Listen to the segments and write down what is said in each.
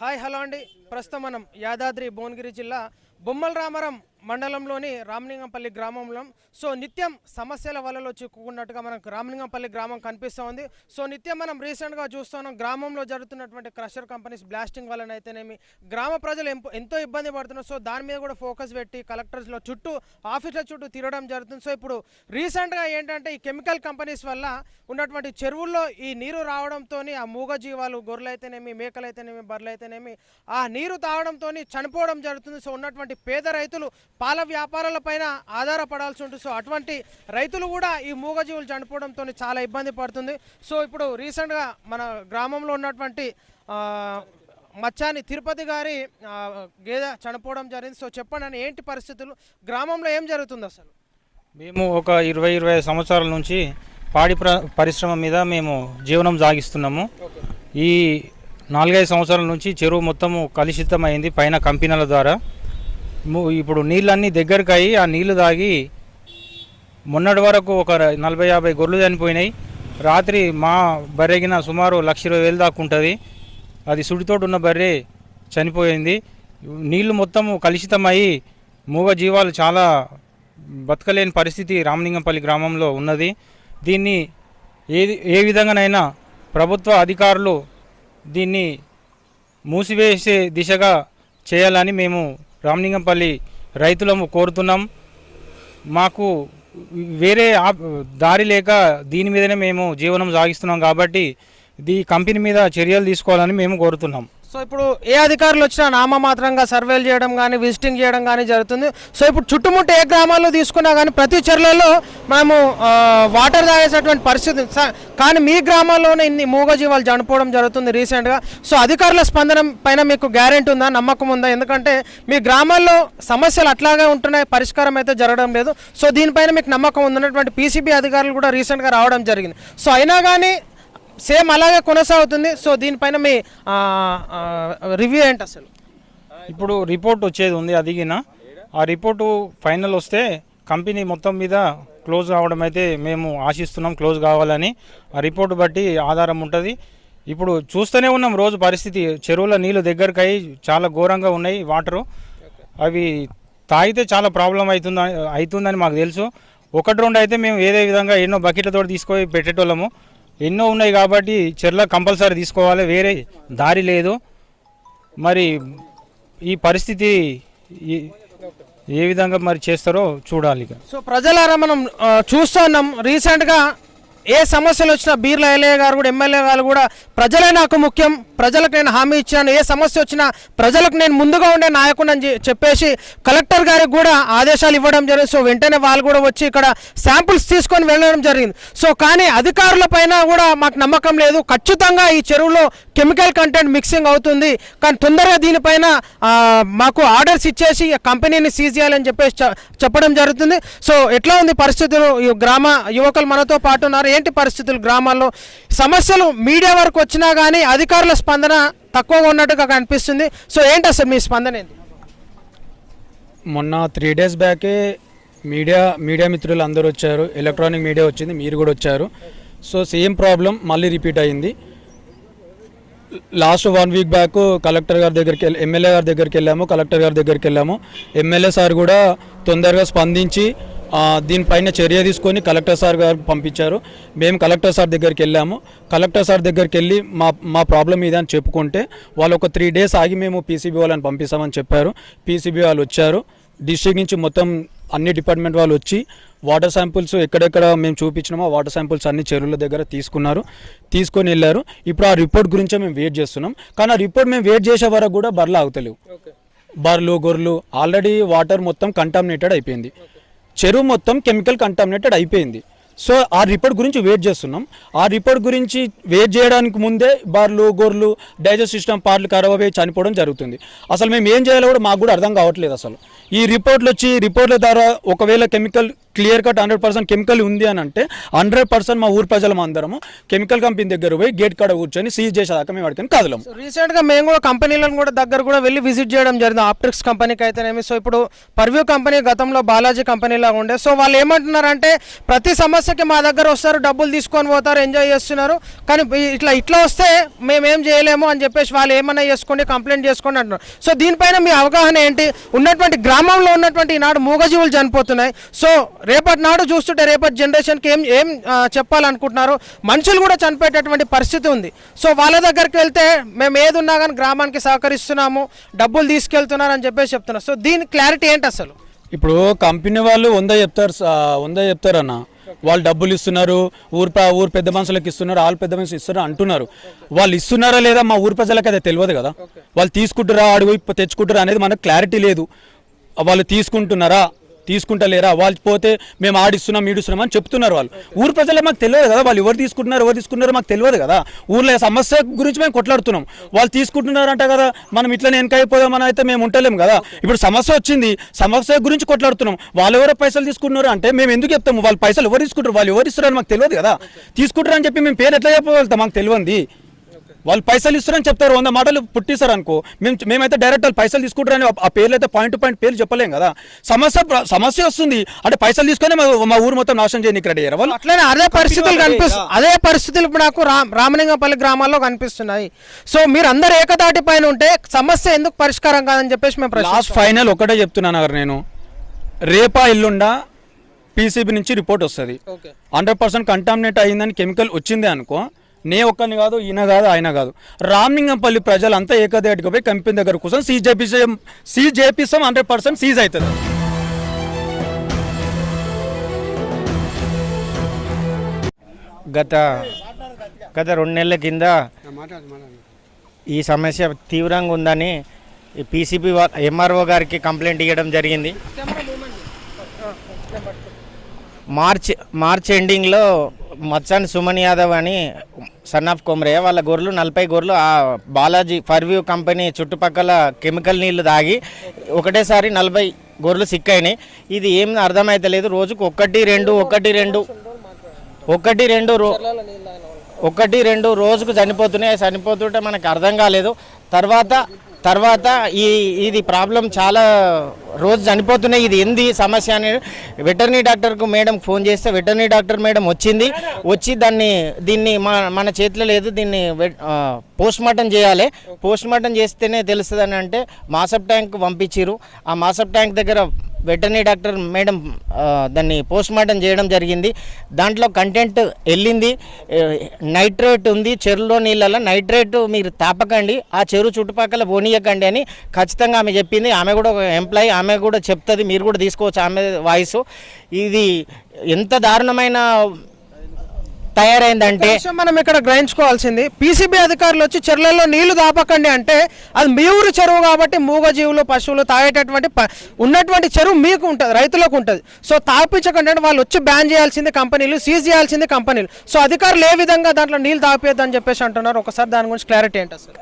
Hi hello అండి. ప్రస్తుతం మనం యాదాద్రి భువనగిరి జిల్లా బొమ్మల రామరం మండలంలోని రామలింగంపల్లి గ్రామంలో. సో నిత్యం సమస్యల వలలో చిక్కుకున్నట్టుగా మనకు రామలింగంపల్లి గ్రామం కనిపిస్తూ ఉంది. సో నిత్యం మనం రీసెంట్గా చూస్తున్నాం గ్రామంలో జరుగుతున్నటువంటి క్రషర్ కంపెనీస్ బ్లాస్టింగ్ వలన అయితేనేమి గ్రామ ప్రజలు ఎంతో ఇబ్బంది పడుతున్నారు. సో దాని మీద కూడా ఫోకస్ పెట్టి కలెక్టర్స్లో చుట్టూ ఆఫీసుల చుట్టూ తిరగడం జరుగుతుంది. సో ఇప్పుడు రీసెంట్గా ఏంటంటే ఈ కెమికల్ కంపెనీస్ వల్ల ఉన్నటువంటి చెరువుల్లో ఈ నీరు రావడంతో ఆ మూగ జీవాలు గొర్రెలు అయితేనేమి మేకలు అయితేనేమి బర్రెలు అయితేనేమి ఆ నీరు తాగడంతో చనిపోవడం జరుగుతుంది. సో ఉన్నటువంటి పేద రైతులు పాల వ్యాపారాల పైన ఆధారపడాల్సి ఉంటుంది. సో అటువంటి రైతులు కూడా ఈ మూగజీవులు చనిపోవడంతో చాలా ఇబ్బంది పడుతుంది. సో ఇప్పుడు రీసెంట్గా మన గ్రామంలో ఉన్నటువంటి మచ్చాని తిరుపతి గారి గేదె చనిపోవడం జరిగింది. సో చెప్పండి అని ఏంటి పరిస్థితులు? గ్రామంలో ఏం జరుగుతుంది అసలు? మేము ఒక ఇరవై ఇరవై సంవత్సరాల నుంచి పాడి ప్ర పరిశ్రమ మీద మేము జీవనం సాగిస్తున్నాము. ఈ నాలుగైదు సంవత్సరాల నుంచి చెరువు మొత్తము కలుషితమైంది పైన కంపెనీల ద్వారా. ఇప్పుడు నీళ్ళన్నీ దగ్గరకు అయ్యి ఆ నీళ్ళు తాగి మొన్నటి వరకు ఒక నలభై యాభై గొర్రెలు చనిపోయినాయి. రాత్రి మా బర్రెగిన సుమారు లక్ష ఇరవై వేలు దాకా ఉంటుంది. అది సుడితోటి ఉన్న బర్రె చనిపోయింది. నీళ్ళు మొత్తము కలుషితమయ్యి మూగ జీవాలు చాలా బతకలేని పరిస్థితి రామలింగంపల్లి గ్రామంలో ఉన్నది. దీన్ని ఏది ఏ విధంగానైనా ప్రభుత్వ అధికారులు దీన్ని మూసివేసే దిశగా చేయాలని మేము రామలింగంపల్లి రైతులము కోరుతున్నాం. మాకు వేరే దారి లేక దీని మీదనే మేము జీవనం సాగిస్తున్నాం కాబట్టి ఈ కంపెనీ మీద చర్యలు తీసుకోవాలని మేము కోరుతున్నాం. సో ఇప్పుడు ఏ అధికారులు వచ్చినా నామమాత్రంగా సర్వేలు చేయడం కానీ విజిటింగ్ చేయడం కానీ జరుగుతుంది. సో ఇప్పుడు చుట్టుముట్టు ఏ గ్రామాల్లో తీసుకున్నా కానీ ప్రతి చెర్లలో మేము వాటర్ తాగేసేటువంటి పరిస్థితి కానీ మీ గ్రామాల్లోనే ఇన్ని మూగజీవాలు చనిపోవడం జరుగుతుంది రీసెంట్గా సో అధికారుల స్పందన పైన మీకు గ్యారెంటీ ఉందా? నమ్మకం ఉందా? ఎందుకంటే మీ గ్రామాల్లో సమస్యలు అట్లాగే ఉంటున్నాయి పరిష్కారం అయితే జరగడం లేదు. సో దీనిపైన మీకు నమ్మకం ఉందన్నటువంటి పీసీబీ అధికారులు కూడా రీసెంట్గా రావడం జరిగింది. సో అయినా కానీ సేమ్ అలాగే కొనసాగుతుంది. సో దీనిపైన మీ రివ్యూ ఏంటి అసలు? ఇప్పుడు రిపోర్ట్ వచ్చేది ఉంది అదిగిన. ఆ రిపోర్టు ఫైనల్ వస్తే కంపెనీ మొత్తం మీద క్లోజ్ కావడం అయితే మేము ఆశిస్తున్నాం క్లోజ్ కావాలని. ఆ రిపోర్ట్ బట్టి ఆధారం ఉంటుంది. ఇప్పుడు చూస్తూనే ఉన్నాం రోజు పరిస్థితి. చెరువుల నీళ్ళు దగ్గరకు అయ్యి చాలా ఘోరంగా ఉన్నాయి వాటరు. అవి తాగితే చాలా ప్రాబ్లం అవుతుంది అవుతుందని మాకు తెలుసు. ఒకటి రెండు అయితే మేము ఏదే విధంగా ఎన్నో బకెట్లతో తీసుకొని పెట్టేటోళ్ళము. ఎన్నో ఉన్నాయి కాబట్టి చెర్ల కంపల్సరీ తీసుకోవాలి వేరే దారి లేదు. మరి ఈ పరిస్థితి ఏ విధంగా మరి చేస్తారో చూడాలి సో ప్రజలారా మనం చూస్తున్నాం రీసెంట్గా ఏ సమస్యలు వచ్చినా బీర్ల ఎల్ఏ గారు కూడా ఎమ్మెల్యే గారు కూడా ప్రజలే నాకు ముఖ్యం ప్రజలకు నేను హామీ ఇచ్చాను. ఏ సమస్య వచ్చినా ప్రజలకు నేను ముందుగా ఉండే నాయకుడు అని చెప్పేసి కలెక్టర్ గారికి కూడా ఆదేశాలు ఇవ్వడం జరిగింది. సో వెంటనే వాళ్ళు కూడా వచ్చి ఇక్కడ శాంపుల్స్ తీసుకొని వెళ్ళడం జరిగింది. సో కానీ అధికారుల పైన కూడా మాకు నమ్మకం లేదు. ఖచ్చితంగా ఈ చెరువులో కెమికల్ కంటెంట్ మిక్సింగ్ అవుతుంది. కానీ తొందరగా దీనిపైన మాకు ఆర్డర్స్ ఇచ్చేసి కంపెనీని సీజ్ చేయాలని చెప్పేసి చెప్పడం జరుగుతుంది. సో ఎట్లా ఉంది పరిస్థితులు? ఈ గ్రామ యువకులు మనతో పాటు ఉన్నారు. ఏంటి పరిస్థితులు గ్రామాల్లో? సమస్యలు మీడియా వరకు వచ్చినా కానీ అధికారుల స్పందన తక్కువగా ఉన్నట్టుగా కనిపిస్తుంది. సో ఏంటి అసలు మీ స్పందన ఏంటి? మొన్న త్రీ డేస్ బ్యాకే మీడియా మీడియా మిత్రులు అందరూ వచ్చారు. ఎలక్ట్రానిక్ మీడియా వచ్చింది మీరు కూడా వచ్చారు. సో సేమ్ ప్రాబ్లం మళ్ళీ రిపీట్ అయింది. Last one week back collector గారి దగ్గరికి వెళ్ళి ఎమ్మెల్యే గారి దగ్గరికి వెళ్ళాము కలెక్టర్ గారి దగ్గరికి వెళ్ళాము. ఎమ్మెల్యే సార్ కూడా తొందరగా స్పందించి దీనిపైన చర్య తీసుకొని కలెక్టర్ సార్ గారికి పంపించారు. మేము కలెక్టర్ సార్ దగ్గరికి వెళ్ళాము. కలెక్టర్ సార్ దగ్గరికి వెళ్ళి మా మా ప్రాబ్లం ఇది అని చెప్పుకుంటే వాళ్ళు ఒక త్రీ డేస్ ఆగి మేము పీసీబీ వాళ్ళని పంపిస్తామని చెప్పారు. పీసీబీ వాళ్ళు వచ్చారు. డిస్ట్రిక్ట్ నుంచి మొత్తం అన్ని డిపార్ట్మెంట్ వాళ్ళు వచ్చి వాటర్ శాంపుల్స్ ఎక్కడెక్కడ మేము చూపించినామో వాటర్ శాంపుల్స్ అన్ని చెరువుల దగ్గర తీసుకున్నారు. తీసుకొని వెళ్ళారు. ఇప్పుడు ఆ రిపోర్ట్ గురించే మేము వెయిట్ చేస్తున్నాం. కానీ ఆ రిపోర్ట్ మేము వెయిట్ చేసే వరకు కూడా బర్రెలు ఆగుతలేవు. బర్రెలు గొర్రెలు ఆల్రెడీ వాటర్ మొత్తం కంటామినేటెడ్ అయిపోయింది. చెరువు మొత్తం కెమికల్ కంటామినేటెడ్ అయిపోయింది. సో ఆ రిపోర్ట్ గురించి వెయిట్ చేస్తున్నాం. ఆ రిపోర్ట్ గురించి వెయిట్ చేయడానికి ముందే బార్లు గొర్రెలు డైజెస్ట్ సిస్టమ్ పార్లు ఖరాబ్ అయ్యి చనిపోవడం జరుగుతుంది. అసలు మేము ఏం చేయాలో కూడా మాకు కూడా అర్థం కావట్లేదు అసలు. ఈ రిపోర్ట్లు వచ్చి రిపోర్ట్ల ద్వారా ఒకవేళ chemical clear cut hundred percent chemical ఉంది అని అంటే హండ్రెడ్ పర్సెంట్ మా ఊరు ప్రజలం అందరము కెమికల్ కంపెనీ దగ్గర పోయి గేట్ కాడ కూర్చొని సీజ్ చేసేదాకా మేము అడిగిన కదలం. రీసెంట్గా రీసెంట్గా మేము కూడా కంపెనీలను కూడా దగ్గర కూడా వెళ్ళి విజిట్ చేయడం జరిగింది. ఆప్టిక్స్ కంపెనీకి అయితేనేమి సో ఇప్పుడు పర్వ్యూ కంపెనీ గతంలో బాలాజీ కంపెనీలా ఉండే. సో వాళ్ళు ఏమంటున్నారంటే ప్రతి సమస్యకి మా దగ్గర వస్తారు డబ్బులు తీసుకొని పోతారు ఎంజాయ్ చేస్తున్నారు. కానీ ఇట్లా ఇట్లా వస్తే మేమేం చేయలేము అని చెప్పేసి వాళ్ళు ఏమన్నా చేసుకోండి కంప్లైంట్ చేసుకోండి అంటున్నారు. సో దీనిపైన మీ అవగాహన ఏంటి? ఉన్నటువంటి గ్రామంలో ఉన్నటువంటి ఈనాడు మూగజీవులు చనిపోతున్నాయి. సో రేపటి నాడు చూస్తుంటే రేపటి జనరేషన్కి ఏం ఏం చెప్పాలనుకుంటున్నారు మనుషులు కూడా చనిపోయేటటువంటి పరిస్థితి ఉంది. సో వాళ్ళ దగ్గరికి వెళ్తే మేము ఏది ఉన్నా కానీ గ్రామానికి సహకరిస్తున్నాము డబ్బులు తీసుకెళ్తున్నారు అని చెప్పేసి చెప్తున్నారు. సో దీని క్లారిటీ ఏంటి అసలు? ఇప్పుడు కంపెనీ వాళ్ళు వంద చెప్తారు వంద చెప్తారు అన్న వాళ్ళు డబ్బులు ఇస్తున్నారు ఊరు ఊరు పెద్ద మనుషులకు ఇస్తున్నారు వాళ్ళు పెద్ద మనుషులు ఇస్తున్నారు అంటున్నారు. వాళ్ళు ఇస్తున్నారా లేదా మా ఊరు ప్రజలకు అది తెలియదు కదా. వాళ్ళు తీసుకుంటారా అడుగు తెచ్చుకుంటారా అనేది మనకు క్లారిటీ లేదు. వాళ్ళు తీసుకుంటున్నారా? తీసుకుంటలేరా? వాళ్ళు పోతే మేము ఆడిస్తున్నాం ఈడుస్తున్నాం అని చెప్తున్నారు వాళ్ళు. ఊరు ప్రజలే మాకు తెలియదు కదా వాళ్ళు ఎవరు తీసుకుంటున్నారు ఎవరు తీసుకుంటున్నారు మాకు తెలియదు కదా. ఊర్లో సమస్య గురించి మేము కొట్లాడుతున్నాం. వాళ్ళు తీసుకుంటున్నారంట కదా మనం ఇట్లా వెనకైపోదామని అయితే మేము ఉంటలేం కదా. ఇప్పుడు సమస్య వచ్చింది సమస్య గురించి కొట్లాడుతున్నాం. వాళ్ళు ఎవరో పైసలు తీసుకుంటున్నారు అంటే మేము ఎందుకు చెప్తాము? వాళ్ళు పైసలు ఎవరు తీసుకుంటారు? వాళ్ళు ఎవరు ఇస్తున్నారు మాకు తెలియదు కదా. తీసుకుంటారని చెప్పి మేము పేరు ఎట్లా చెప్పగలుగుతాం? మాకు తెలియంది. వాళ్ళు పైసలు ఇస్తారని చెప్తారు. వంద మాటలు పుట్టిస్తారు అనుకో. మేము మేమైతే డైరెక్ట్ వాళ్ళు పైసలు తీసుకుంటారని ఆ- పేర్లు అయితే పాయింట్ టు పాయింట్ పేర్లు చెప్పలేం కదా. సమస్య సమస్య వస్తుంది. అంటే పైసలు తీసుకొని మా ఊరు మొత్తం నాశనం చేయడానికి రెడీ అయ్యారు. వాళ్ళు అట్లనే అదే పరిస్థితులు కనిపిస్తు అదే పరిస్థితులు ఇప్పుడు నాకు రామ్ రామలింగంపల్లి గ్రామాల్లో కనిపిస్తున్నాయి. సో మీరు అందరు ఏకదాటి పైన ఉంటే సమస్య ఎందుకు పరిష్కారం కాదని చెప్పేసి మేము లాస్ట్ ఫైనల్ ఒకటే చెప్తున్నాను నేను. రేపా ఎల్లుండా పీసీబీ నుంచి రిపోర్ట్ వస్తుంది. హండ్రెడ్ పర్సెంట్ కంటామినేట్ అయ్యిందని కెమికల్ వచ్చింది అనుకో నే ఒక్కని కాదు ఈయన కాదు ఆయన కాదు. రామలింగంపల్లి ప్రజలంతా ఏకదేటిగా పోయి కంపెనీ దగ్గర కూర్చొని సీజ్ చేపిస్తాం సీజ్ చేపిస్తాం హండ్రెడ్ పర్సెంట్ సీజ్ అవుతుంది. గత గత రెండు నెలల కింద ఈ సమస్య తీవ్రంగా ఉందని పీసీపీ పీసీబీ ఎంఆర్ఓ గారికి కంప్లైంట్ ఇవ్వడం జరిగింది. మార్చ్ మార్చ్ ఎండింగ్లో మచ్చాన్ సుమన్ యాదవ్ అని సన్ ఆఫ్ కొమరయ్య వాళ్ళ గొర్రెలు నలభై గొర్రెలు ఆ బాలాజీ ఫర్వ్యూ కంపెనీ చుట్టుపక్కల కెమికల్ నీళ్ళు తాగి ఒకటేసారి నలభై గొర్రెలు సిక్కైనాయి ఇది ఏం అర్థమైతలేదు రోజుకు ఒకటి రెండు ఒకటి రెండు ఒకటి రెండు రో ఒకటి రెండు రోజుకు చనిపోతున్నాయి. చనిపోతుంటే మనకు అర్థం కాలేదు. తర్వాత తర్వాత ఈ ఇది ప్రాబ్లం చాలా రోజు చనిపోతున్నాయి. ఇది ఏంది సమస్య అని వెటర్నరీ డాక్టర్కు మేడం ఫోన్ చేస్తే వెటర్నరీ డాక్టర్ మేడం వచ్చింది. వచ్చి దాన్ని దీన్ని మన మన చేతిలో లేదు దీన్ని పోస్ట్ మార్టం చేయాలి. పోస్ట్ మార్టం చేస్తేనే తెలుస్తుంది అని అంటే మాసప్ ట్యాంక్ పంపించారు ఆ మాసప్ ట్యాంక్ దగ్గర వెటర్నరీ డాక్టర్ మేడం దాన్ని పోస్ట్ మార్టం చేయడం జరిగింది. దాంట్లో కంటెంట్ వెళ్ళింది. నైట్రేట్ ఉంది చెరువులో నీళ్ళలో నైట్రేట్ మీరు తాపకండి ఆ చెరువు చుట్టుపక్కల పోనీయకండి అని ఖచ్చితంగా ఆమె చెప్పింది. ఆమె కూడా ఒక ఎంప్లాయీ ఆమె కూడా చెప్తుంది మీరు కూడా తీసుకోవచ్చు ఆమె వాయిస్. ఇది ఎంత దారుణమైన తయారైందంటే మనం ఇక్కడ గ్రహించుకోవాల్సింది. పీసీబీ అధికారులు వచ్చి చెరువులలో నీళ్ళు దాపకండి అంటే అది మీ ఊరు చెరువు కాబట్టి మూగజీవులు పశువులు తాగేటటువంటి ఉన్నటువంటి చెరువు మీకు ఉంటుంది రైతులకు ఉంటుంది. సో తాపించకండి అంటే వాళ్ళు వచ్చి బ్యాన్ చేయాల్సింది కంపెనీలు సీజ్ చేయాల్సింది కంపెనీలు. సో అధికారులు ఏ విధంగా దాంట్లో నీళ్ళు తాపేద్దని చెప్పేసి అంటున్నారు? ఒకసారి దాని గురించి క్లారిటీ ఏంటి అసలు?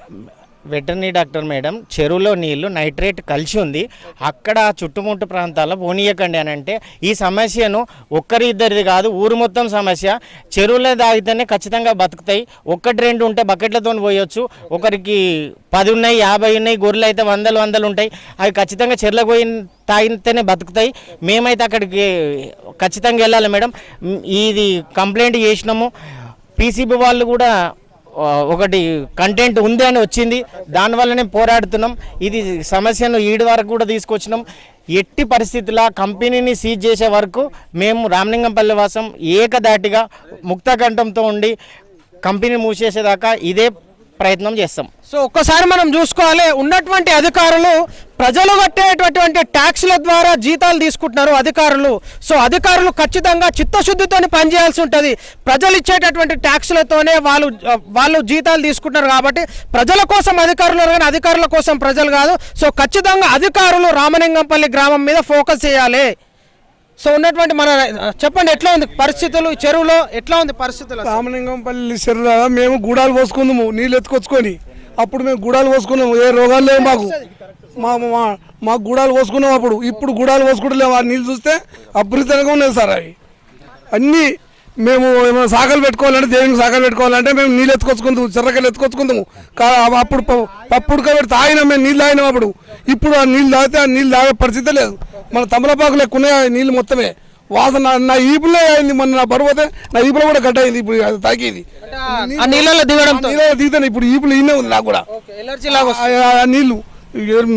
వెటర్నరీ డాక్టర్ మేడం చెరువులో నీళ్ళు నైట్రేట్ కలిసి ఉంది. అక్కడ చుట్టుముట్టు ప్రాంతాల్లో పోనీయకండి అని అంటే ఈ సమస్యను ఒక్కరి ఇద్దరిది కాదు ఊరు మొత్తం సమస్య. చెరువులో తాగితేనే ఖచ్చితంగా బతుకుతాయి. ఒక్కటి రెండు ఉంటే బకెట్లతో పోయొచ్చు. ఒకరికి పది ఉన్నాయి యాభై ఉన్నాయి గొర్రెలు అయితే వందలు వందలు ఉంటాయి. అవి ఖచ్చితంగా చెరువులకు పోయి తాగితేనే బతుకుతాయి. మేమైతే అక్కడికి ఖచ్చితంగా వెళ్ళాలి మేడం. ఇది కంప్లైంట్ చేసినాము. పీసీబీ వాళ్ళు కూడా ఒకటి కంటెంట్ ఉంది అని వచ్చింది. దానివల్లనే పోరాడుతున్నాం. ఇది సమస్యను ఈడు వరకు కూడా తీసుకొచ్చినాం. ఎట్టి పరిస్థితుల కంపెనీని సీజ్ చేసే వరకు మేము రామలింగంపల్లి వాసం ఏకదాటిగా ముక్తకంఠంతో ఉండి కంపెనీ మూసేసేదాకా ఇదే ప్రయత్నం చేస్తాం. సో ఒక్కసారి మనం చూసుకోవాలి ఉన్నటువంటి అధికారులు ప్రజలు కట్టేటటువంటి ట్యాక్స్ల ద్వారా జీతాలు తీసుకుంటున్నారు అధికారులు. సో అధికారులు ఖచ్చితంగా చిత్తశుద్ధితో పనిచేయాల్సి ఉంటుంది. ప్రజలు ఇచ్చేటటువంటి ట్యాక్స్లతోనే వాళ్ళు వాళ్ళు జీతాలు తీసుకుంటున్నారు కాబట్టి ప్రజల కోసం అధికారులు కానీ అధికారుల కోసం ప్రజలు కాదు. సో ఖచ్చితంగా అధికారులు రామలింగంపల్లి గ్రామం మీద ఫోకస్ చేయాలి. సో ఉన్నటువంటి మన చెప్పండి ఎట్లా ఉంది పరిస్థితులు చెరువులో ఎట్లా ఉంది పరిస్థితులు రామలింగంపల్లి చెరువులో మేము గూడాలు పోసుకుందాము నీళ్ళు ఎత్తుకొచ్చుకొని. అప్పుడు మేము గూడాలు పోసుకున్నాము ఏ రోగాలు లేవు మాకు. మా మా గుడాలు గూడాలు పోసుకున్నాం అప్పుడు. ఇప్పుడు గూడాలు పోసుకుంటలేము ఆ నీళ్ళు చూస్తే అభివృద్ధిగా ఉన్నాయి సార్ అవి. అన్నీ మేము ఏమైనా సాగలు పెట్టుకోవాలంటే దేవునికి సాగలు పెట్టుకోవాలంటే మేము నీళ్ళు ఎత్తుకొచ్చుకుందాము చెర్రకాయలు ఎత్తుకొచ్చుకుందాము. అప్పుడు పప్పు ఉడకబెట్టి తాగినాం మేము నీళ్ళు తాగినాం అప్పుడు. ఇప్పుడు ఆ నీళ్ళు తాగితే ఆ నీళ్ళు తాగే పరిస్థితి లేదు. మన తమలపాకులు ఎక్కువ ఉన్నాయి నీళ్ళు మొత్తమే? వాసన నా- ఈపులే అయింది మొన్న నా బరువు అయితే నా ఈపులో కూడా గడ్డ అయింది ఇప్పుడు అది తాగేది. ఆ నీళ్ళలో దిగడంతో? నీళ్ళ దిగుతాను ఇప్పుడు ఈపులు ఈనే ఉంది నాకు కూడా. నీళ్ళు.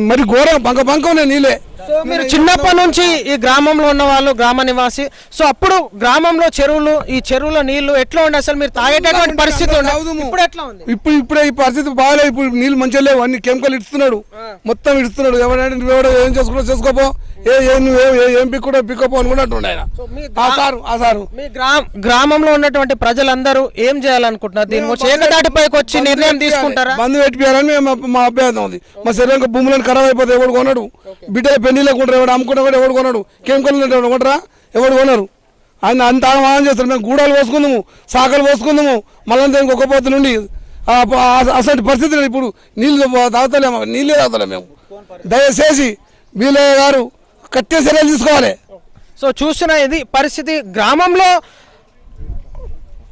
మరి ఘోరం బంక బంక ఉన్నాయి నీళ్ళే. సో మీరు చిన్నప్పటి నుంచి ఈ గ్రామంలో ఉన్న వాళ్ళు గ్రామ నివాసి సో అప్పుడు గ్రామంలో చెరువులు ఈ చెరువుల నీళ్ళు ఎట్లా ఉండే? అసలు మీరు తాగేటటువంటి పరిస్థితి. ఇప్పుడు ఎట్లా ఉంది? ఇప్పుడు ఇప్పుడే ఈ పరిస్థితి బాగాలేదు ఇప్పుడు నీళ్ళు మంచిగా లేవు అన్ని కెమికల్ ఇస్తున్నాడు. మొత్తం ఇస్తున్నాడు. నువ్వు ఎవడో ఏం చేసుకున్నా చేసుకోపో. ఏ ఏ నువ్వు ఏ- పిక్కుడో పిక్కపో అని కూడా అంటుండే ఆయన. మీ ఆ సారు ఆ సారు. మీ గ్రామ గ్రామంలో ఉన్నటువంటి ప్రజలందరూ ఏం చేయాలనుకుంటున్నారు? దీని గురించి ఏకదాటిపైకి వచ్చి నిర్ణయం తీసుకుంటారా? బంధు పెట్టిపోయారని మా- అభ్యర్థం ఉంది మా శరీరం భూములను ఖరాబ్ అయిపోతే ఎవడు కొన్నాడు బిడ్డల పెళ్ళిలో కొంటారు ఎవడు అమ్ముకుంటే కూడా ఎవడు కొన్నాడు కెమికల్ ఎవడు కొంటారా? ఎవడు కొనరు. ఆయన అంత ఆహ్వానం చేస్తారు. మేము గూడాలు పోసుకుందాము సాకలు పోసుకుందాము మళ్ళీ దానికి ఒక పోతు నుండి అసలు పరిస్థితి ఇప్పుడు నీళ్ళు తాగుతలేము నీళ్ళే తాగుతలేము మేము. దయచేసి వీలయ్య గారు కట్టే చర్యలు తీసుకోవాలి. సో చూసిన ఇది పరిస్థితి గ్రామంలో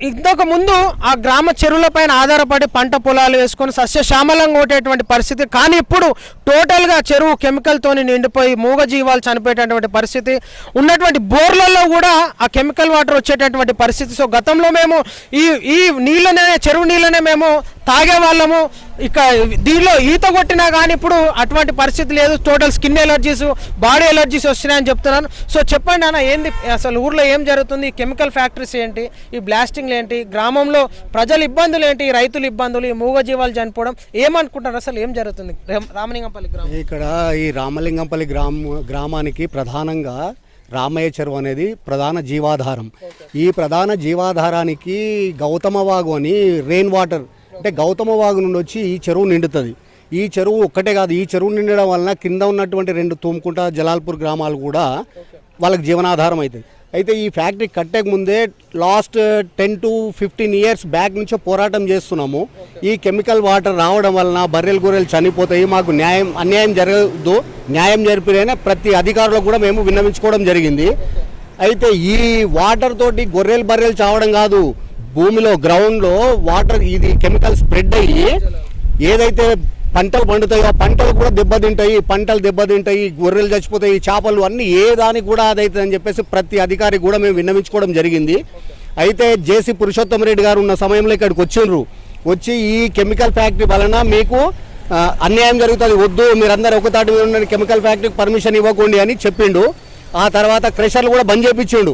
ఇంతకు ముందు ఆ గ్రామ చెరువులపైన ఆధారపడి పంట పొలాలు వేసుకొని సస్యశ్యామలంగా ఉండేటువంటి పరిస్థితి. కానీ ఇప్పుడు టోటల్గా చెరువు కెమికల్తోని నిండిపోయి మూగ జీవాలు చనిపోయేటటువంటి పరిస్థితి. ఉన్నటువంటి బోర్లలో కూడా ఆ కెమికల్ వాటర్ వచ్చేటటువంటి పరిస్థితి. సో గతంలో మేము ఈ ఈ నీళ్ళనే చెరువు నీళ్ళనే మేము తాగే వాళ్ళము. ఇక దీనిలో ఈత కొట్టినా కానీ ఇప్పుడు అటువంటి పరిస్థితి లేదు. Total skin allergies body allergies వస్తున్నాయని చెప్తున్నాను. సో చెప్పండి అన్న ఏంది అసలు ఊర్లో ఏం జరుగుతుంది? కెమికల్ ఫ్యాక్టరీస్ ఏంటి? ఈ బ్లాస్టింగ్లు ఏంటి? గ్రామంలో ప్రజల ఇబ్బందులు ఏంటి? రైతులు రైతుల ఇబ్బందులు ఈ మూగజీవాలు చనిపోవడం ఏమనుకుంటారు అసలు ఏం జరుగుతుంది? రామలింగంపల్లి గ్రామం. ఇక్కడ ఈ రామలింగంపల్లి గ్రామ గ్రామానికి ప్రధానంగా రామయ్య చెరువు అనేది ప్రధాన జీవాధారం. ఈ ప్రధాన జీవాధారానికి గౌతమ వాగు అని రెయిన్ వాటర్ అంటే గౌతమ వాగు నుండి వచ్చి ఈ చెరువు నిండుతుంది. ఈ చెరువు ఒక్కటే కాదు ఈ చెరువు నిండడం వలన కింద ఉన్నటువంటి రెండు తూముకుంట జలాల్పూర్ గ్రామాలు కూడా వాళ్ళకి జీవనాధారం అవుతుంది అయితే ఈ ఫ్యాక్టరీ కట్టక ముందే last ten to fifteen years back నుంచే పోరాటం చేస్తున్నాము. ఈ కెమికల్ వాటర్ రావడం వలన బర్రెలు గొర్రెలు చనిపోతాయి మాకు న్యాయం అన్యాయం జరగదు న్యాయం జరిపిన ప్రతి అధికారులకు కూడా మేము విన్నవించుకోవడం జరిగింది. అయితే ఈ వాటర్ తోటి గొర్రెలు బర్రెలు చావడం కాదు. భూమిలో గ్రౌండ్లో వాటర్ ఇది కెమికల్ స్ప్రెడ్ అయ్యి ఏదైతే పంటలు పండుతాయో పంటలు కూడా దెబ్బతింటాయి పంటలు దెబ్బతింటాయి గొర్రెలు చచ్చిపోతాయి చేపలు అన్నీ ఏ దానికి కూడా అదైతుంది అని చెప్పేసి ప్రతి అధికారికి కూడా మేము విన్నవించుకోవడం జరిగింది. అయితే జేసీ పురుషోత్తం రెడ్డి గారు ఉన్న సమయంలో ఇక్కడికి వచ్చిండ్రు. వచ్చి ఈ కెమికల్ ఫ్యాక్టరీ వలన మీకు అన్యాయం జరుగుతుంది వద్దు మీరందరూ ఒకతాటి మీద ఉన్న కెమికల్ ఫ్యాక్టరీకి పర్మిషన్ ఇవ్వకండి అని చెప్పిండు. ఆ తర్వాత క్రెషర్లు కూడా బంద్ చేయించిండు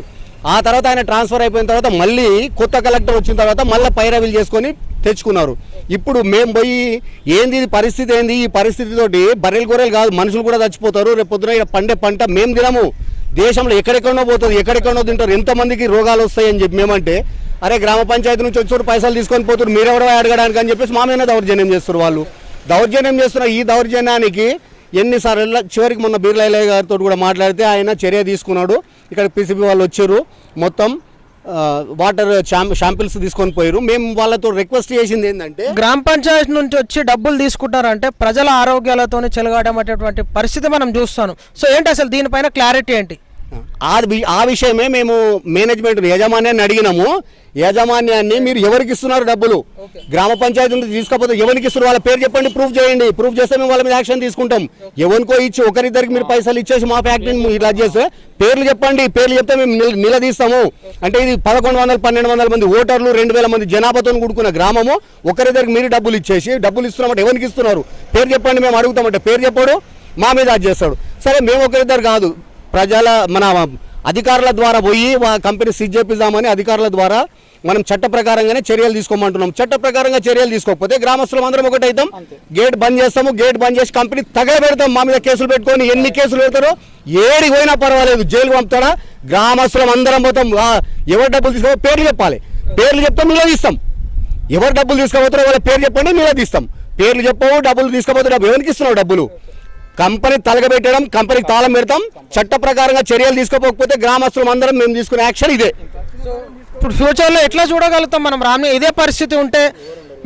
ఆ తర్వాత ఆయన ట్రాన్స్ఫర్ అయిపోయిన తర్వాత మళ్ళీ కొత్త కలెక్టర్ వచ్చిన తర్వాత మళ్ళీ పైరవీలు చేసుకొని తెచ్చుకున్నారు. ఇప్పుడు మేము పోయి ఏంది ఇది పరిస్థితి ఏంది? ఈ పరిస్థితితోటి బర్రెలు గొర్రెలు కాదు మనుషులు కూడా చచ్చిపోతారు. రేపు పొద్దున ఇక్కడ పండే పంట మేము తినము. దేశంలో ఎక్కడెక్కడో పోతుంది ఎక్కడెక్కడో తింటారు. ఎంతమందికి రోగాలు వస్తాయని చెప్పి మేమంటే అరే గ్రామ పంచాయతీ నుంచి వచ్చి పైసలు తీసుకొని పోతున్నారు మీరెవడో అడగడానికి అని చెప్పేసి మా మీద దౌర్జన్యం చేస్తారు వాళ్ళు. దౌర్జన్యం చేస్తున్న ఈ దౌర్జన్యానికి ఎన్నిసార్లు చివరికి మొన్న బీర్లయ్య గారితో కూడా మాట్లాడితే ఆయన చర్య తీసుకున్నాడు. ఇక్కడ పిసిబి వాళ్ళు వచ్చారు. మొత్తం వాటర్ షాంపిల్స్ తీసుకొని పోయారు. మేము వాళ్ళతో రిక్వెస్ట్ చేసింది ఏంటంటే గ్రామ పంచాయతీ నుంచి వచ్చి డబ్బులు తీసుకుంటారంటే ప్రజల ఆరోగ్యాలతోనే చెలగాడమనేటువంటి పరిస్థితి మనం చూస్తాను సో ఏంటి అసలు దీనిపైన క్లారిటీ ఏంటి? ఆ విషయమే మేము మేనేజ్మెంట్ యజమాన్యాన్ని అడిగినాము. యాజమాన్యాన్ని మీరు ఎవరికి ఇస్తున్నారు డబ్బులు? గ్రామ పంచాయతీ నుంచి తీసుకపోతే ఎవరికి ఇస్తున్నారు? వాళ్ళ పేరు చెప్పండి ప్రూఫ్ చేయండి. ప్రూఫ్ చేస్తే మేము వాళ్ళ మీద యాక్షన్ తీసుకుంటాం. ఎవరికో ఇచ్చి ఒకరిద్దరికి మీరు పైసలు ఇచ్చేసి మా ఫ్యాక్టరీని ఇలా చేస్తే పేర్లు చెప్పండి. పేర్లు చెప్తే మేము నిల- నిలదీస్తాము. అంటే ఇది పదకొండు వందల పన్నెండు వందల మంది ఓటర్లు రెండు వేల మంది జనాభాతో కూడుకున్న గ్రామము. ఒకరిద్దరికి మీరు డబ్బులు ఇచ్చేసి డబ్బులు ఇస్తున్నామంటే ఎవరికి ఇస్తున్నారు? పేరు చెప్పండి మేము అడుగుతామంటే పేరు చెప్పాడు మా మీద అది చేస్తాడు. సరే మేము ఒకరిద్దరు కాదు. ప్రజల మన అధికారుల ద్వారా పోయి కంపెనీ సీజ్ చేపిద్దామని అధికారుల ద్వారా మనం చట్ట ప్రకారంగానే చర్యలు తీసుకోమంటున్నాం. చట్ట ప్రకారంగా చర్యలు తీసుకోకపోతే గ్రామస్తులం అందరం ఒకటైతాం గేట్ బంద్ చేస్తాము గేట్ బంద్ చేసి కంపెనీ తగల పెడతాం మా మీద కేసులు పెట్టుకొని ఎన్ని కేసులు పెడతారో ఏడికి పోయినా పర్వాలేదు. జైలు పంపుతాడా గ్రామస్తులం అందరం పోతాం. ఎవరు డబ్బులు తీసుకో పేర్లు చెప్పాలి. పేర్లు చెప్తాం నిలదీస్తాం ఎవరు డబ్బులు తీసుకోబోతారో వాళ్ళ పేరు చెప్పండి నిలదీస్తాం పేర్లు చెప్పవు డబ్బులు తీసుకోబోతే డబ్బు ఎవరికి ఇస్తున్నావు డబ్బులు? కంపెనీ తలగబెట్టడం కంపెనీకి తాళం పెడతాం. చట్ట ప్రకారంగా చర్యలు తీసుకోకపోతే గ్రామస్తులం అందరం మేము తీసుకునే యాక్షన్ ఇదే. ఇప్పుడు ఫ్యూచర్లో ఎట్లా చూడగలుగుతాం మనం రామ్ ఇదే పరిస్థితి ఉంటే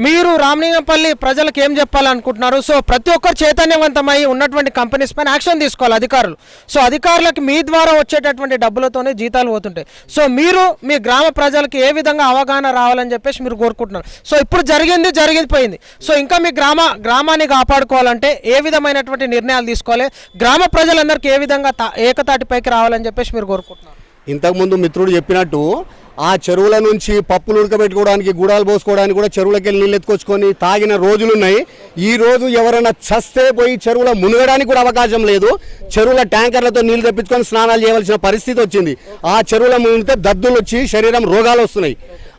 మీరు రామలింగంపల్లి ప్రజలకు ఏం చెప్పాలనుకుంటున్నారు? సో ప్రతి ఒక్కరు చైతన్యవంతమై ఉన్నటువంటి కంపెనీస్ పైన యాక్షన్ తీసుకోవాలి అధికారులు. సో అధికారులకు మీ ద్వారా వచ్చేటటువంటి డబ్బులతోనే జీతాలు పోతుంటాయి. సో మీరు మీ గ్రామ ప్రజలకు ఏ విధంగా అవగాహన రావాలని చెప్పేసి మీరు కోరుకుంటున్నారు. సో ఇప్పుడు జరిగింది జరిగిపోయింది సో ఇంకా మీ గ్రామ గ్రామాన్ని కాపాడుకోవాలంటే ఏ విధమైనటువంటి నిర్ణయాలు తీసుకోవాలి? గ్రామ ప్రజలందరికీ ఏ విధంగా ఏకతాటి ఏకతాటిపైకి రావాలని చెప్పేసి మీరు కోరుకుంటున్నారు? ఇంతకుముందు మిత్రుడు చెప్పినట్టు ఆ చెరువుల నుంచి పప్పులు ఉడకబెట్టుకోవడానికి గుడాలు పోసుకోవడానికి కూడా చెరువులకి వెళ్ళి నీళ్ళు ఎత్తుకొచ్చుకొని తాగిన రోజులున్నాయి. ఈ రోజు ఎవరైనా చస్తే పోయి చెరువులో మునగడానికి కూడా అవకాశం లేదు. చెరువుల ట్యాంకర్లతో నీళ్ళు తెప్పించుకొని స్నానాలు చేయవలసిన పరిస్థితి వచ్చింది. ఆ చెరువుల మునిగితే దద్దులు వచ్చి శరీరం రోగాలు వస్తున్నాయి.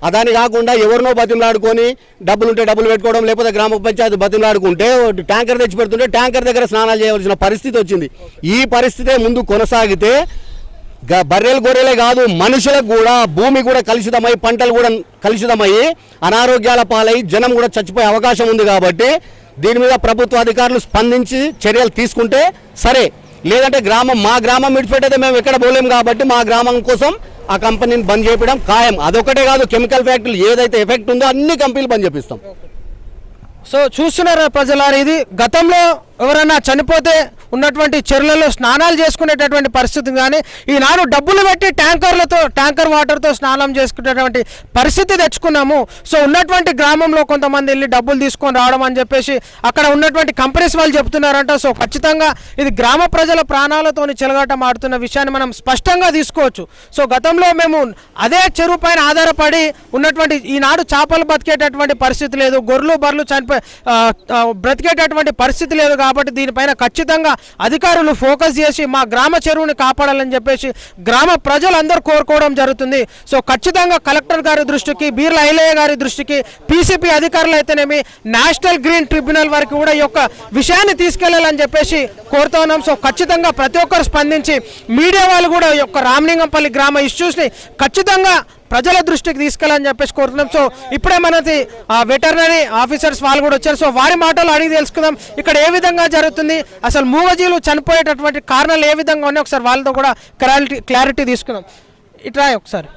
అదాని కాకుండా ఎవరినో బతిమలాడుకొని డబ్బులు ఉంటే డబ్బులు పెట్టుకోవడం లేకపోతే గ్రామ పంచాయతీ బతిమలాడుకుంటే ట్యాంకర్ తెచ్చి పెడుతుంటే ట్యాంకర్ దగ్గర స్నానాలు చేయవలసిన పరిస్థితి వచ్చింది. ఈ పరిస్థితే ముందు కొనసాగితే బర్రెలు గొర్రెలే కాదు మనుషులకు కూడా భూమి కూడా కలుషితమై పంటలు కూడా కలుషితమయ్యి అనారోగ్యాల పాలై జనం కూడా చచ్చిపోయే అవకాశం ఉంది కాబట్టి దీని మీద ప్రభుత్వ అధికారులు స్పందించి చర్యలు తీసుకుంటే సరే. లేదంటే గ్రామం మా గ్రామం విడిచిపెట్టేది మేము ఎక్కడ పోలేం కాబట్టి మా గ్రామం కోసం ఆ కంపెనీని బంద్ చేయడం ఖాయం. అదొకటే కాదు కెమికల్ ఫ్యాక్టరీలు ఏదైతే ఎఫెక్ట్ ఉందో అన్ని కంపెనీలు బంద్ చేపిస్తాం. సో చూస్తున్నారా ప్రజలారా ఇది? గతంలో ఎవరైనా చనిపోతే ఉన్నటువంటి చెరువులలో స్నానాలు చేసుకునేటటువంటి పరిస్థితి కానీ ఈనాడు డబ్బులు పెట్టి ట్యాంకర్లతో ట్యాంకర్ వాటర్తో స్నానం చేసుకునేటువంటి పరిస్థితి తెచ్చుకున్నాము. సో ఉన్నటువంటి గ్రామంలో కొంతమంది వెళ్ళి డబ్బులు తీసుకొని రావడం అని చెప్పేసి అక్కడ ఉన్నటువంటి కంపెనీస్ వాళ్ళు చెప్తున్నారంట. సో ఖచ్చితంగా ఇది గ్రామ ప్రజల ప్రాణాలతో చెలగాటం ఆడుతున్న విషయాన్ని మనం స్పష్టంగా తీసుకోవచ్చు. సో గతంలో మేము అదే చెరువు పైన ఆధారపడి ఉన్నటువంటి ఈనాడు చేపలు బతికేటటువంటి పరిస్థితి లేదు గొర్రెలు బర్రెలు చనిపోయి బ్రతికేటటువంటి పరిస్థితి లేదు కాబట్టి దీనిపైన ఖచ్చితంగా అధికారులు ఫోకస్ చేసి మా గ్రామ చెరువుని కాపాడాలని చెప్పేసి గ్రామ ప్రజలందరూ కోరుకోవడం జరుగుతుంది. సో ఖచ్చితంగా కలెక్టర్ గారి దృష్టికి బీర్ల ఐలయ్య గారి దృష్టికి పీసీపీ అధికారులు అయితేనేమి నేషనల్ గ్రీన్ ట్రిబ్యునల్ వారికి కూడా ఈ యొక్క విషయాన్ని తీసుకెళ్ళాలని చెప్పేసి కోరుతా ఉన్నాం. సో ఖచ్చితంగా ప్రతి ఒక్కరు స్పందించి మీడియా వాళ్ళు కూడా ఈ యొక్క రామలింగంపల్లి గ్రామ ఇష్యూస్ని ఖచ్చితంగా ప్రజల దృష్టికి తీసుకెళ్ళని చెప్పేసి కోరుతున్నాం. సో ఇప్పుడే మనది వెటర్నరీ ఆఫీసర్స్ వాళ్ళు కూడా వచ్చారు. సో వారి మాటలు అడిగి తెలుసుకుందాం. ఇక్కడ ఏ విధంగా జరుగుతుంది? అసలు మూగజీవులు చనిపోయేటటువంటి కారణాలు ఏ విధంగా ఉన్నాయి? ఒకసారి వాళ్ళతో కూడా క్లారిటీ క్లారిటీ తీసుకుందాం. ఇట్రా ఒకసారి.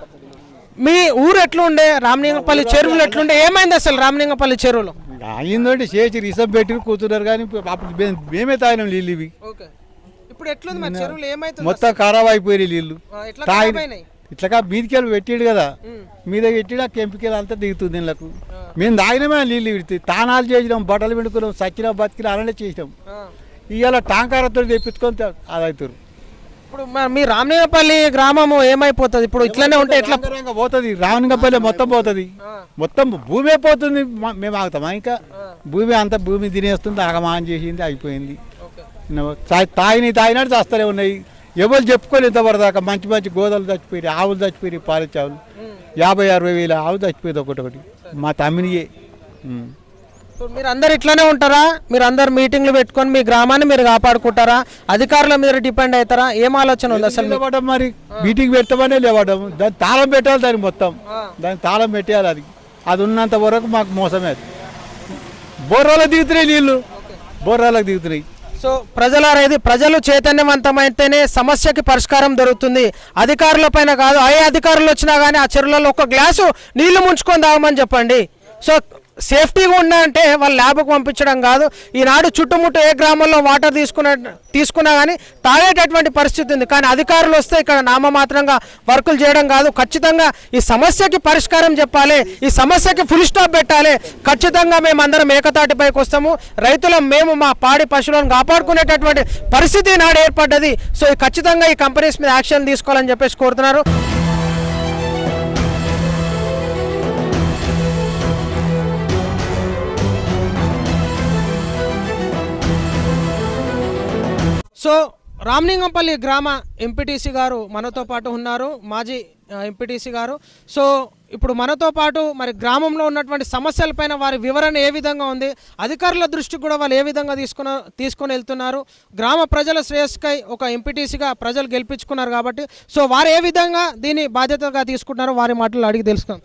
మీ ఊరు ఎట్లుండే? రామలింగపల్లి చెరువులు ఎట్లుండే? ఏమైంది అసలు రామలింగపల్లి చెరువులో? అయిందంటే చేసి రిసర్వ్ పెట్టి కూతున్నారు కానీ అప్పుడు మేమే తాగినాం నీళ్ళు ఇవి. ఇప్పుడు ఎట్లుంది మరి చెరువులు? ఏమైతుంది మొత్తం ఖరాబ్ అయిపోయినాయి నీళ్ళు. తాగి ఖరాబ్ అయినాయి? ఇట్లా బీదికెళ్ళి పెట్టాడు కదా. మీద పెట్టిడు ఆ కెంపికెళ్ళి అంతా దిగుతుంది నీళ్ళకు మేము తాగినామే నీళ్ళు విడితే తానాలు చేసినాం బట్టలు పిండుకున్నాం సచ్చినా బతికినా అలానే చేసినాం. ఇవాళ టాంకర్తో తెప్పించుకొని తే- అది అవుతారు ఇప్పుడు మీ రామలింగపల్లి గ్రామము ఏమైపోతుంది? ఇప్పుడు ఇట్లనే ఉంటే ఎట్లా పోతుంది రావణిగపల్లి మొత్తం పోతుంది. మొత్తం భూమే పోతుంది మేము ఆగుతామా ఇంకా? భూమి అంతా భూమి తినేస్తుంది ఆగమాన్ చేసింది అయిపోయింది. తాగిని తాగినట్టు చేస్తూనే ఉన్నాయి. ఎవరు చెప్పుకోలేదు ఇంతవరదాకా మంచి మంచి గోదలు చచ్చిపోయి ఆవులు చచ్చిపోయి పాలిచ్చే ఆవులు యాభై అరవై వేల ఆవు చచ్చిపోయింది ఒకటి ఒకటి. మా తమ్మినియే. ఇప్పుడు మీరు అందరు ఇట్లానే ఉంటారా? మీరు అందరు మీటింగ్లు పెట్టుకొని మీ గ్రామాన్ని మీరు కాపాడుకుంటారా? అధికారుల మీద డిపెండ్ అవుతారా? ఏం ఆలోచన ఉంది అసలు? లేవడం మరి? మీటింగ్ పెడతామనే లేవడం. దాని తాళం పెట్టాలి దానికి మొత్తం. దానికి తాళం పెట్టేయాలి అది. అది ఉన్నంత వరకు మాకు మోసమే అది. బోర్రాలకు దిగుతున్నాయి నీళ్ళు. బోర్రాలకు దిగుతున్నాయి. సో ప్రజలారా ఇది ప్రజలు చైతన్యవంతమైతేనే సమస్యకి పరిష్కారం దొరుకుతుంది. అధికారుల పైన కాదు ఏ అధికారులు వచ్చినా కానీ ఆ చెరువులలో ఒక గ్లాసు నీళ్ళు ముంచుకొని తాగమని చెప్పండి. సో సేఫ్టీగా ఉండాలంటే వాళ్ళు ల్యాబ్కు పంపించడం కాదు. ఈనాడు చుట్టుముట్టు ఏ గ్రామంలో వాటర్ తీసుకున్న తీసుకున్నా కానీ తాగేటటువంటి పరిస్థితి ఉంది. కానీ అధికారులు వస్తే ఇక్కడ నామమాత్రంగా వర్కులు చేయడం కాదు. ఖచ్చితంగా ఈ సమస్యకి పరిష్కారం చెప్పాలి. ఈ సమస్యకి ఫుల్ స్టాప్ పెట్టాలి. ఖచ్చితంగా మేము అందరం ఏకతాటిపైకి వస్తాము. రైతులం మేము మా పాడి పశువులను కాపాడుకునేటటువంటి పరిస్థితి నాడు ఏర్పడ్డది. సో ఖచ్చితంగా ఈ కంపెనీస్ మీద యాక్షన్ తీసుకోవాలని చెప్పేసి కోరుతున్నారు. సో రామలింగంపల్లి గ్రామ ఎంపీటీసీ గారు మనతో పాటు ఉన్నారు మాజీ ఎంపీటీసీ గారు. సో ఇప్పుడు మనతో పాటు మరి గ్రామంలో ఉన్నటువంటి సమస్యలపైన వారి వివరణ ఏ విధంగా ఉంది అధికారుల దృష్టికి కూడా వాళ్ళు ఏ విధంగా తీసుకున్న తీసుకొని వెళ్తున్నారు. గ్రామ ప్రజల శ్రేయస్కై ఒక ఎంపీటీసీగా ప్రజలు గెలిపించుకున్నారు కాబట్టి సో వారు ఏ విధంగా దీన్ని బాధ్యతగా తీసుకుంటున్నారో వారి మాటలు అడిగి తెలుసుకుందాం.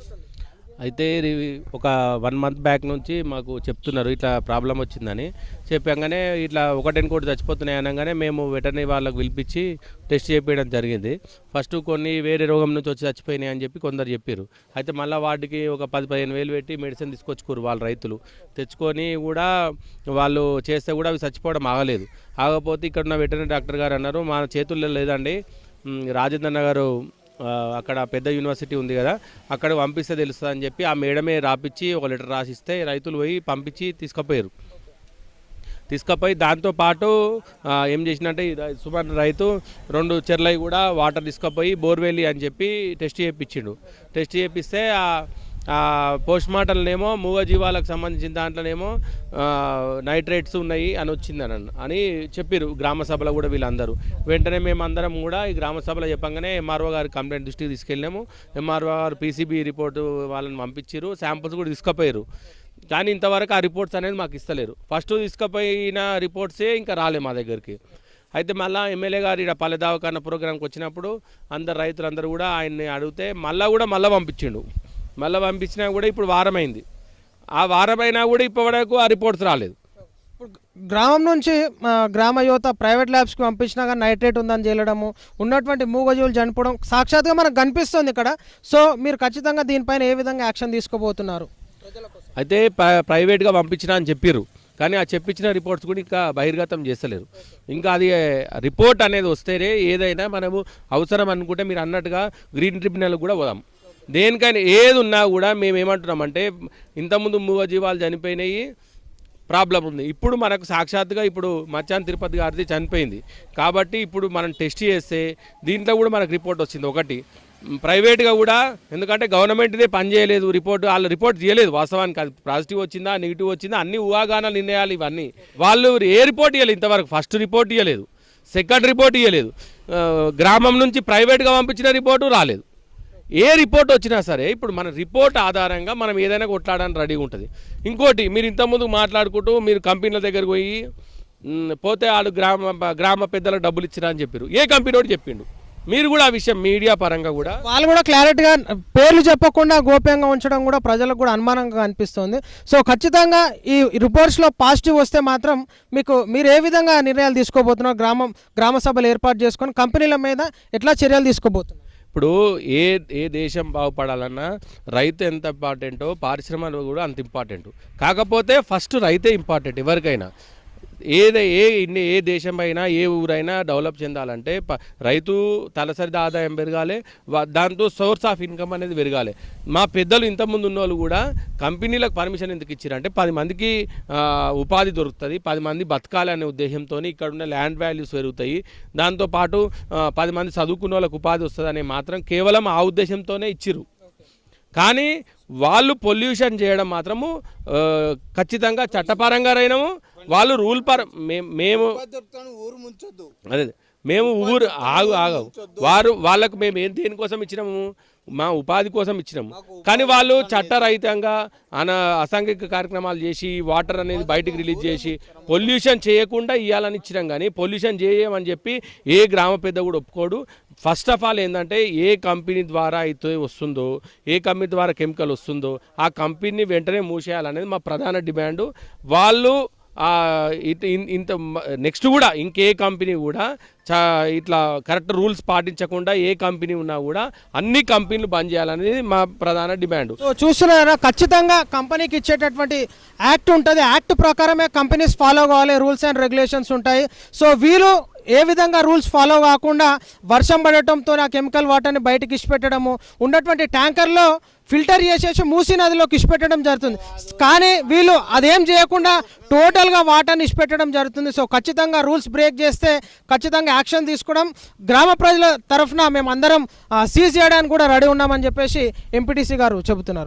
అయితే ఒక వన్ మంత్ బ్యాక్ నుంచి మాకు చెప్తున్నారు ఇట్లా ప్రాబ్లం వచ్చిందని. చెప్పగానే ఇట్లా ఒకటి కోటి చచ్చిపోతున్నాయి అనగానే మేము వెటర్నరీ వాళ్ళకు పిలిపించి టెస్ట్ చేయడం జరిగింది. ఫస్ట్ కొన్ని వేరే రోగం నుంచి వచ్చి చచ్చిపోయినాయి అని చెప్పి కొందరు చెప్పారు అయితే మళ్ళీ వాటికి ఒక పది పదిహేను వేలు పెట్టి మెడిసిన్ తీసుకొచ్చుకోరు వాళ్ళ రైతులు. తెచ్చుకొని కూడా వాళ్ళు చేస్తే కూడా అవి చచ్చిపోవడం ఆగలేదు. ఆగకపోతే ఇక్కడ ఉన్న వెటర్నరీ డాక్టర్ గారు అన్నారు మా చేతుల్లో లేదండి. రాజేంద్ర నగర్ అక్కడ పెద్ద యూనివర్సిటీ ఉంది కదా అక్కడ పంపిస్తే తెలుస్తుంది అని చెప్పి ఆ మేడమే రాపిచ్చి ఒక లెటర్ రాసిస్తే రైతులు పోయి పంపించి తీసుకుపోయారు. తీసుకుపోయి దాంతో పాటు ఏం చేసినట్టే ఈ సుమారు రైతు రెండు చెర్లవి కూడా వాటర్ తీసుకుపోయి బోర్వెల్లి అని చెప్పి టెస్ట్ చేయించిండు టెస్ట్ చేపిస్తే పోస్ట్ మార్టంలోనేమో మూగజీవాలకు సంబంధించిన దాంట్లోనేమో నైట్రేట్స్ ఉన్నాయి అని వచ్చింది అని అని చెప్పారు గ్రామ సభలో కూడా వీళ్ళందరూ. వెంటనే మేము అందరం కూడా ఈ గ్రామ సభలో చెప్పంగానే ఎంఆర్ఓ గారి కంప్లైంట్ దృష్టికి తీసుకెళ్ళాము ఎంఆర్ఓ గారు పీసీబీ రిపోర్టు వాళ్ళని పంపించారు శాంపుల్స్ కూడా తీసుకుపోయారు కానీ ఇంతవరకు ఆ రిపోర్ట్స్ అనేది మాకు ఇస్తలేరు. ఫస్ట్ తీసుకుపోయిన రిపోర్ట్సే ఇంకా రాలే మా దగ్గరికి. అయితే మళ్ళీ ఎమ్మెల్యే గారు ఇక్కడ పల్లె దవాఖాన ప్రోగ్రాంకి వచ్చినప్పుడు అందరు రైతులందరూ కూడా ఆయన్ని అడిగితే మళ్ళీ కూడా మళ్ళీ పంపించిండు. మళ్ళీ పంపించినా కూడా ఇప్పుడు వారమైంది. ఆ వారమైనా కూడా ఇప్పటివరకు ఆ రిపోర్ట్స్ రాలేదు. ఇప్పుడు గ్రామం నుంచి గ్రామ యువత ప్రైవేట్ ల్యాబ్స్కి పంపించినా కానీ నైట్రేట్ ఉందని చేయడము ఉన్నటువంటి మూగజీవులు చనిపోవడం సాక్షాత్గా మనకు కనిపిస్తుంది ఇక్కడ. సో మీరు ఖచ్చితంగా దీనిపైన ఏ విధంగా యాక్షన్ తీసుకోబోతున్నారు? అయితే ప్ర- ప్రైవేట్గా పంపించిన అని చెప్పారు కానీ ఆ చెప్పించిన రిపోర్ట్స్ కూడా ఇంకా బహిర్గతం చేస్తలేరు. ఇంకా అది రిపోర్ట్ అనేది వస్తేనే ఏదైనా మనము అవసరం అనుకుంటే మీరు అన్నట్టుగా గ్రీన్ ట్రిబ్యునల్ కూడా పోదాం. దేనికైనా ఏది ఉన్నా కూడా మేము ఏమంటున్నామంటే ఇంతకుముందు మూగజీవాలు చనిపోయినాయి ప్రాబ్లం ఉంది. ఇప్పుడు మనకు సాక్షాత్తుగా ఇప్పుడు మచ్చాన్ తిరుపతి గారిది చనిపోయింది. కాబట్టి ఇప్పుడు మనం టెస్ట్ చేస్తే దీంట్లో కూడా మనకు రిపోర్ట్ వచ్చింది ఒకటి. ప్రైవేట్గా కూడా ఎందుకంటే గవర్నమెంట్దే పని చేయలేదు రిపోర్ట్ వాళ్ళు రిపోర్ట్ చేయలేదు వాస్తవానికి అది పాజిటివ్ వచ్చిందా నెగిటివ్ వచ్చిందా అన్ని ఊహాగానాలు నిర్ణయాలు ఇవన్నీ. వాళ్ళు ఏ రిపోర్ట్ ఇవ్వలేదు ఇంతవరకు. ఫస్ట్ రిపోర్ట్ ఇవ్వలేదు సెకండ్ రిపోర్ట్ ఇవ్వలేదు గ్రామం నుంచి ప్రైవేట్గా పంపించిన రిపోర్టు రాలేదు. ఏ రిపోర్ట్ వచ్చినా సరే ఇప్పుడు మన రిపోర్ట్ ఆధారంగా మనం ఏదైనా కొట్లాడడానికి రెడీగా ఉంటుంది. ఇంకోటి మీరు ఇంతకుముందు మాట్లాడుకుంటూ మీరు కంపెనీల దగ్గరకు పోయి పోతే వాళ్ళు గ్రామ గ్రామ పెద్దలకు డబ్బులు ఇచ్చినా అని చెప్పారు ఏ కంపెనీ వాడు చెప్పిండు? మీరు కూడా ఆ విషయం మీడియా పరంగా కూడా వాళ్ళు కూడా క్లారిటీగా పేర్లు చెప్పకుండా గోప్యంగా ఉంచడం కూడా ప్రజలకు కూడా అనుమానంగా అనిపిస్తుంది. సో ఖచ్చితంగా ఈ రిపోర్ట్స్లో పాజిటివ్ వస్తే మాత్రం మీకు మీరు ఏ విధంగా నిర్ణయాలు తీసుకోబోతున్నారు గ్రామం గ్రామ సభలు ఏర్పాటు చేసుకొని కంపెనీల మీద ఎట్లా చర్యలు తీసుకోబోతున్నారు? ఇప్పుడు ఏ ఏ దేశం బాగుపడాలన్నా రైతు ఎంత ఇంపార్టెంటో పారిశ్రమలు కూడా అంత ఇంపార్టెంట్ కాకపోతే ఫస్ట్ రైతే ఇంపార్టెంట్ ఎవరికైనా. ఏదే ఏ ఇన్ని ఏ దేశం అయినా ఏ ఊరైనా డెవలప్ చెందాలంటే ప- రైతు తలసరి ఆదాయం పెరగాలి దాంతో సోర్స్ ఆఫ్ ఇన్కమ్ అనేది పెరగాలి. మా పెద్దలు ఇంతకుముందు ఉన్న వాళ్ళు కూడా కంపెనీలకు పర్మిషన్ ఎందుకు ఇచ్చారంటే పది మందికి ఉపాధి దొరుకుతుంది పది మంది బతకాలి అనే ఉద్దేశంతో ఇక్కడ ఉన్న ల్యాండ్ వాల్యూస్ పెరుగుతాయి. దాంతోపాటు పది మంది చదువుకున్న వాళ్ళకి ఉపాధి వస్తుంది అనే మాత్రం కేవలం ఆ ఉద్దేశంతోనే ఇచ్చిర్రు. కానీ వాళ్ళు పొల్యూషన్ చేయడం మాత్రము ఖచ్చితంగా చట్టపరంగా అయినాము వాళ్ళు రూల్ పర మేము అదే మేము ఊరు ఆగు ఆగవు. వారు వాళ్ళకు మేము ఏం దేనికోసం ఇచ్చినాము? మా ఉపాధి కోసం ఇచ్చినాము. కానీ వాళ్ళు చట్టరహితంగా అన అసాంఘిక కార్యక్రమాలు చేసి వాటర్ అనేది బయటికి రిలీజ్ చేసి పొల్యూషన్ చేయకుండా ఇవ్వాలని ఇచ్చినాం కానీ పొల్యూషన్ చేయమని చెప్పి ఏ గ్రామ పెద్ద కూడా ఒప్పుకోడు. ఫస్ట్ ఆఫ్ ఆల్ ఏంటంటే ఏ కంపెనీ ద్వారా అయితే వస్తుందో ఏ కంపెనీ ద్వారా కెమికల్ వస్తుందో ఆ కంపెనీని వెంటనే మూసేయాలనేది మా ప్రధాన డిమాండ్. వాళ్ళు ఇంత నెక్స్ట్ కూడా ఇంకే కంపెనీ కూడా చా ఇట్లా కరెక్ట్ రూల్స్ పాటించకుండా ఏ కంపెనీ ఉన్నా కూడా అన్ని కంపెనీలు బంద్ చేయాలనేది మా ప్రధాన డిమాండ్ సో చూస్తున్నారా ఖచ్చితంగా కంపెనీకి ఇచ్చేటటువంటి యాక్ట్ ఉంటుంది. యాక్ట్ ప్రకారమే కంపెనీస్ ఫాలో కావాలి రూల్స్ అండ్ రెగ్యులేషన్స్ ఉంటాయి. సో వీరు ఏ విధంగా రూల్స్ ఫాలో కాకుండా వర్షం పడటంతో ఆ కెమికల్ వాటర్ని బయటకి ఇచ్చిపెట్టడము ఉన్నటువంటి ట్యాంకర్లో ఫిల్టర్ చేసేసి మూసీ నదిలోకి ఇచ్చిపెట్టడం జరుగుతుంది. కానీ వీళ్ళు అదేం చేయకుండా టోటల్గా వాటర్ని ఇచ్చిపెట్టడం జరుగుతుంది. సో ఖచ్చితంగా రూల్స్ బ్రేక్ చేస్తే ఖచ్చితంగా యాక్షన్ తీసుకోవడం. గ్రామ ప్రజల తరఫున మేము అందరం సీజ్ చేయడానికి కూడా రెడీ ఉన్నామని చెప్పేసి ఎంపీటీసీ గారు చెబుతున్నారు.